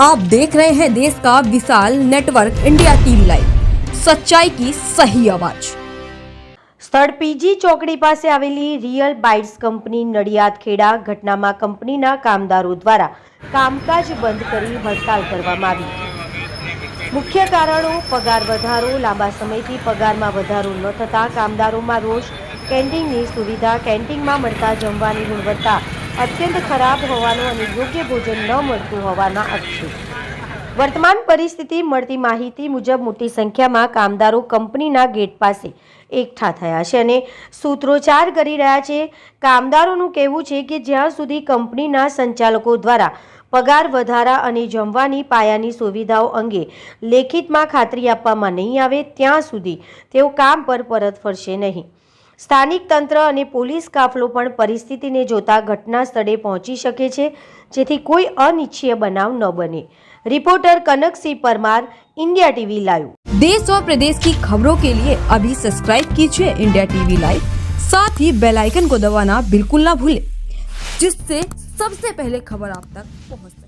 आप देख रहे हैं देश का विशाल नेटवर्क इंडिया टीवी लाइव सच्चाई की सही आवाज સ્થળ પીજી ચોકડી પાસે આવેલી real bites company Nadiad Kheda ઘટનામાં કંપનીના કામદારો દ્વારા કામકાજ બંધ કરી હડતાલ કરવામાં આવી મુખ્ય કારણો પગાર વધારો લાંબા સમયથી પગારમાં વધારો ન થતા કામદારોમાં રોષ કેન્ટીનની સુવિધા કેન્ટીનમાં મળતા જમવાની ગુણવત્તા અત્યંત ખરાબ હોવાનું અને યોગ્ય ભોજન ન મળતું હોવાના આક્ષેપ. વર્તમાન પરિસ્થિતિ મળતી માહિતી મુજબ મોટી સંખ્યામાં કામદારો કંપનીના ગેટ પાસે એકઠા થયા છે અને સૂત્રોચ્ચાર કરી રહ્યા છે. કામદારોનું કહેવું છે કે જ્યાં સુધી કંપનીના સંચાલકો દ્વારા પગાર વધારા અને જમવાની પાયાની સુવિધાઓ અંગે લેખિતમાં ખાતરી આપવામાં નહીં આવે, ત્યાં સુધી તેઓ કામ પર પરત ફરશે નહીં. સ્થાનિક તંત્ર અને પોલીસ કાફલો પણ પરિસ્થિતિને જોતા ઘટના સ્થળે પહોંચી શકે છે જેથી કોઈ અનિચ્છનીય બનાવ ન બને reporter Kanak Singh Parmar India TV live देश और प्रदेश की खबरों के लिए अभी सब्सक्राइब कीजिए इंडिया टीवी लाइव साथ ही बेल आइकन को दबाना बिल्कुल ना भूलें जिससे सबसे पहले खबर आप तक पहुंच सके